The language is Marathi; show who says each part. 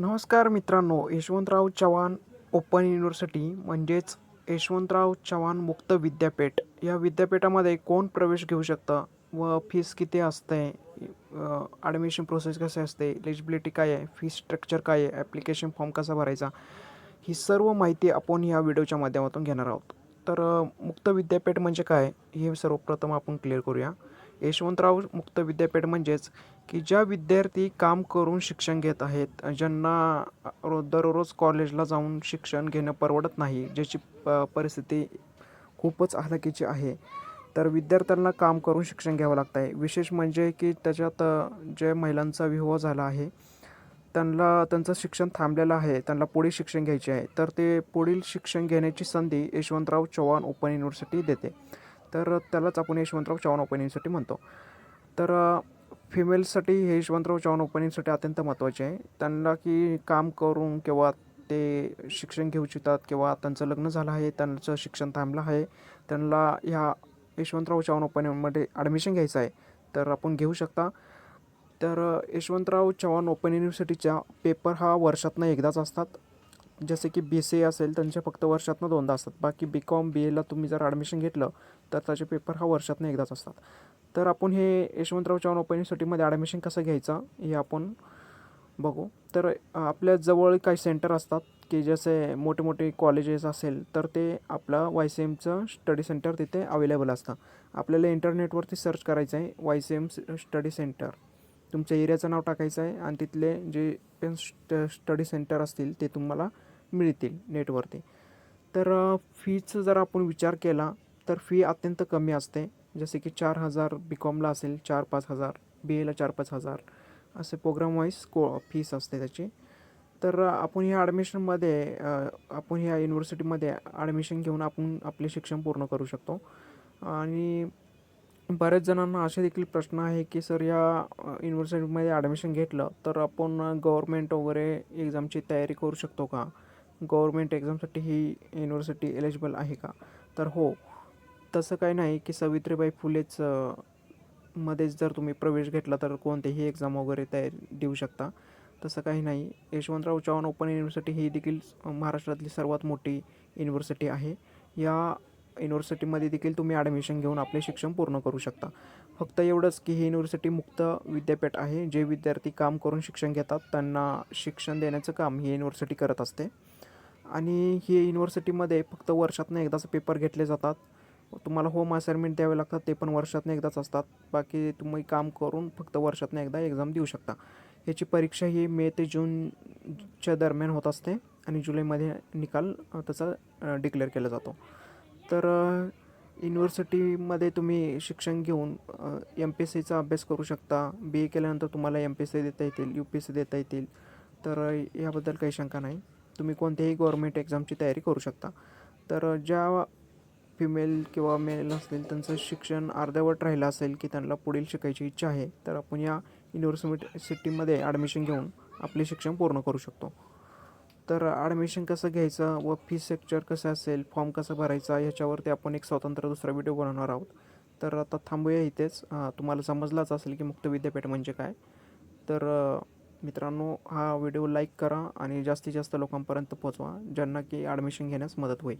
Speaker 1: नमस्कार मित्रांनो यशवंतराव चव्हाण ओपन युनिव्हर्सिटी म्हणजेच यशवंतराव चव्हाण मुक्त विद्यापीठ या विद्यापीठामध्ये कोण प्रवेश घेऊ शकतं? व फीस किती असते? ॲडमिशन प्रोसेस कसे असते? एलिजिबिलिटी काय आहे? फी स्ट्रक्चर काय आहे? ॲप्लिकेशन फॉर्म कसा भरायचा? ही सर्व माहिती आपण ह्या व्हिडिओच्या माध्यमातून घेणार आहोत. तर मुक्त विद्यापीठ म्हणजे काय? हे सर्वप्रथम आपण क्लिअर करूया. यशवंतराव मुक्त विद्यापीठ म्हणजेच की ज्या विद्यार्थी काम करून शिक्षण घेत आहेत ज्यांना रो दररोज कॉलेजला जाऊन शिक्षण घेणं परवडत नाही ज्याची प परिस्थिती खूपच हलाखीची आहे तर विद्यार्थ्यांना काम करून शिक्षण घ्यावं लागतं आहे. विशेष म्हणजे की त्याच्यात जे महिलांचा विवाह झाला आहे त्यांना त्यांचं शिक्षण थांबलेलं आहे त्यांना पुढील शिक्षण घ्यायचे आहे तर ते पुढील शिक्षण घेण्याची संधी यशवंतराव चव्हाण ओपन युनिव्हर्सिटी देते. तर त्यालाच आपण यशवंतराव चव्हाण ओपनिंगसाठी म्हणतो. तर फिमेलसाठी हे यशवंतराव चव्हाण ओपनिंगसाठी अत्यंत महत्त्वाचे आहे. त्यांना की काम करून किंवा ते शिक्षण घेऊ इच्छितात किंवा त्यांचं लग्न झालं आहे त्यांचं शिक्षण थांबलं आहे त्यांना ह्या यशवंतराव चव्हाण ओपनिंगमध्ये ॲडमिशन घ्यायचं आहे तर आपण घेऊ शकता. तर यशवंतराव चव्हाण ओपन युनिव्हर्सिटीचा पेपर हा वर्षातनं एकदाच असतात. जसे की बी सी ए असेल त्यांचे फक्त वर्षातनं दोनदा असतात. बाकी बी कॉम बी एला तुम्ही जर ॲडमिशन घेतलं तर त्याचे पेपर हा वर्षातनं एकदाच असतात. तर आपण हे यशवंतराव चव्हाण ओपन युनिव्हर्सिटीमध्ये ॲडमिशन कसं घ्यायचं हे आपण बघू. तर आपल्या जवळ काही सेंटर असतात की जसे मोठे मोठे कॉलेजेस असेल तर ते आपलं वाय सी एमचं स्टडी सेंटर तिथे अवेलेबल असतं. आपल्याला इंटरनेटवरती सर्च करायचं आहे Y C M study centre तुमच्या एरियाचं नाव टाकायचं आहे आणि तिथले जे पण स्ट स्टडी सेंटर असतील ते तुम्हाला मिळतील नेटवरती तर फीचं जर आपण विचार केला तर फी अत्यंत कमी असते. जसे की चार हजार बी कॉमला असेल चार पाच हजार बी एला चार पाच हजार असे प्रोग्राम वाईज को फीस असते त्याची. तर आपण ह्या ॲडमिशनमध्ये आपण ह्या युनिव्हर्सिटीमध्ये ॲडमिशन घेऊन आपण आपले शिक्षण पूर्ण करू शकतो. आणि बऱ्याच जणांना असे देखील प्रश्न आहे की सर या युनिव्हर्सिटीमध्ये ॲडमिशन घेतलं तर आपण गव्हर्मेंट वगैरे एक्झामची तयारी करू शकतो का? गव्हर्मेंट एक्झामसाठी ही युनिव्हर्सिटी एलिजिबल आहे का? तर हो तसं काही नाही की सावित्रीबाई फुलेच मध्येच जर तुम्ही प्रवेश घेतला तर कोणतेही एक्झाम वगैरे तयारी देऊ शकता. तसं काही नाही. यशवंतराव चव्हाण ओपन युनिव्हर्सिटी ही देखील महाराष्ट्रातली सर्वात मोठी युनिव्हर्सिटी आहे. या युनिव्हर्सिटीमध्ये देखील तुम्ही ॲडमिशन घेऊन आपले शिक्षण पूर्ण करू शकता. फक्त एवढंच की ही युनिव्हर्सिटी मुक्त विद्यापीठ आहे. जे विद्यार्थी काम करून शिक्षण घेतात त्यांना शिक्षण देण्याचं काम ही युनिव्हर्सिटी करत असते. आणि हे युनिव्हर्सिटीमध्ये फक्त वर्षातनं एकदाच पेपर घेतले जातात. तुम्हाला होम असाइनमेंट द्यावे लागतात ते पण वर्षातनं एकदाच असतात. बाकी तुम्ही काम करून फक्त वर्षातनं एकदा एक्झाम देऊ शकता. याची परीक्षा ही मे ते जूनच्या दरम्यान होत असते आणि जुलैमध्ये निकाल त्याचा डिक्लेअर केला जातो. तर युनिव्हर्सिटीमध्ये तुम्ही शिक्षण घेऊन एम पी एस सीचा अभ्यास करू शकता. बी ए केल्यानंतर तुम्हाला एम पी एस सी देता येतील यू पी एस सी देता येतील. तर याबद्दल काही शंका नाही. तुम्ही कोणत्याही गव्हर्मेंट एक्झामची तयारी करू शकता. तर ज्या फिमेल किंवा मेल असतील त्यांचं शिक्षण अर्ध्यावट राहिलं असेल की त्यांना पुढील शिकायची इच्छा आहे तर आपण या युनिव्हर्सिटीमध्ये ॲडमिशन घेऊन आपले शिक्षण पूर्ण करू शकतो. तर ॲडमिशन कसं घ्यायचं व फी स्ट्रक्चर कसं असेल फॉर्म कसा भरायचा ह्याच्यावरती आपण एक स्वतंत्र दुसरा व्हिडिओ बनवणार आहोत. तर आता थांबूया इथेच. तुम्हाला समजलाच असेल की मुक्त विद्यापीठ म्हणजे काय. तर मित्रांनो हा व्हिडिओ लाईक करा आणि जास्तीत जास्त लोकांपर्यंत पोहोचवा ज्यांना की ॲडमिशन घेण्यास मदत होईल.